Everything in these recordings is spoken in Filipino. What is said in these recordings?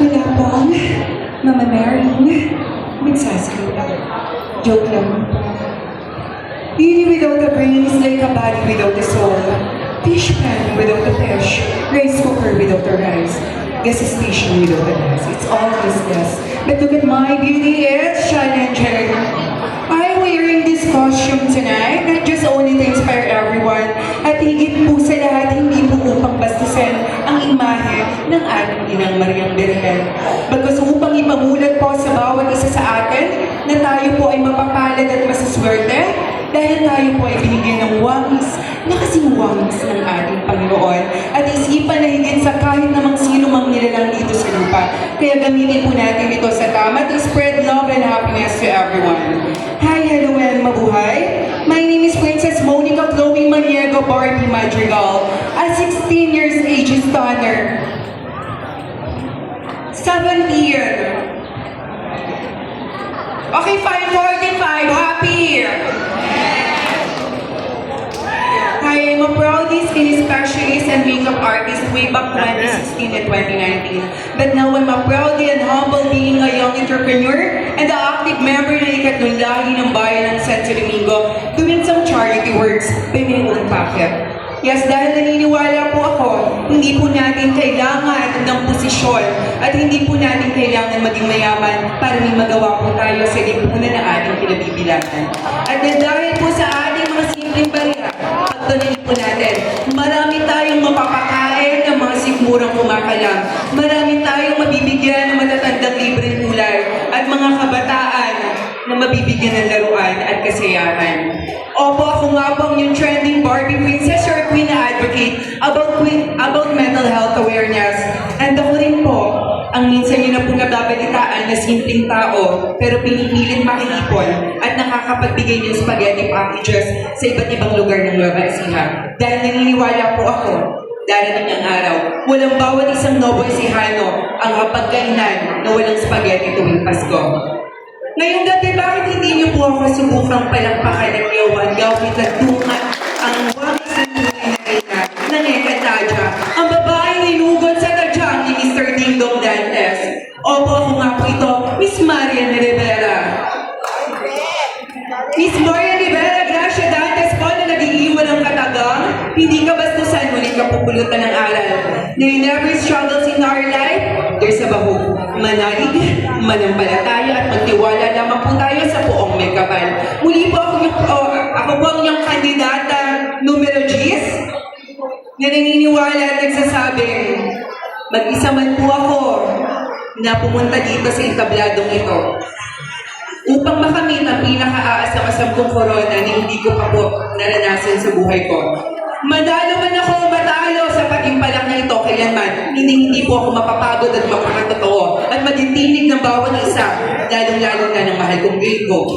Wala pong Mama Mary. Nagsasalita. Joke lang. Beauty without a brain is like a body without a soul. Fish pan without a fish. Rice cooker without a rice. Gas station without a gas. It's all useless. But look at my beauty, it's challenging. I'm wearing this costume tonight, not just only to inspire everyone, at higit po sa lahat, hindi po upang bastusin ang imahe ng ating inang Mariang Birhen. Bagkus upang ipamulat po sa bawat isa sa atin na tayo po ay mapapalad at masaswerte dahil tayo po ay binigyan ng wangis na kasing wangis ng ating Panginoon at isipan na higit sa kahit namang sino mang nilalang dito sa lupa. Kaya gamitin po natin ito sa tama to spread love and happiness to everyone. Hi, hello, and mabuhay. My name is Princess Monica Chloe Maniego Barbie Madrigal, a 16 years age stunner. 17. Okay, fine, 45. Happy! I am a proudly skin specialist and makeup artist way back 2016 and 2019. But now I'm a proudly and humble being a young entrepreneur and the active member ng ikatlong lahi ng bayan ng Santo Domingo doing some charity works by my own pocket. Yes, dahil naniniwala po ako, hindi po natin kailangan ng posisyon at hindi po natin kailangan maging mayaman para may magawa po tayo sa lipunan na ating kinabibilangan. At dahil po sa ating mga simpleng barya, pagtuloy po natin, marami tayong mapapakain ng mga sikmurang kumakalam. Marami tayong mabibigyan ng matatandang libreng kulay at mga kabataan na mabibigyan ng laruan at kasiyahan. Opo, ako nga po ang yung trending Barbie princess or queen na advocate about, queen, about mental health awareness. And ako rin po, ang minsan nyo na po nababalitaan na simpleng tao, pero pinipilit makikipon at nakakapagbigay ng spaghetti packages sa iba't ibang lugar ng Nueva Ecija. Dahil naniniwala po ako, darating ang araw, walang bawat isang Novo Ecijano ang kapagkainan na walang spaghetti tuwing Pasko. Ngayong gabi, bakit hindi niyo po ako subukang palakpakan ng yawan gawin at tungan ang wangis ng tunay na ina na Neka Tadya, ang babaeng hinugod sa tadyang ni Mr. Ding Dong Dantes. Opo, ako nga po ito, Miss Marian Rivera. Miss Marian Rivera, Gracia Dantes po na nag-iiwan ng katagang, hindi ka bastusan, ngunit kapupulutan ng aral. Na in every struggles in our life. Manalig, manampalataya at magtiwala lamang po tayo sa poong may. Muli po ako, yung, oh, ako po ang iyong kandidata numero 10 na naniniwala at nagsasabing, mag-isa man po ako na pumunta dito sa entabladong ito upang makamit ang pinaka-aasam-asam kong corona na hindi ko pa po naranasan sa buhay ko. Madalo man ako matalo sa patimpalak na ito kailanman, hindi hindi po ako mapapagod at mapakatotoo magitinig ng bawat isa, lalong-lalo na ng mahal kong ko,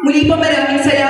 Muli po maraming salamat.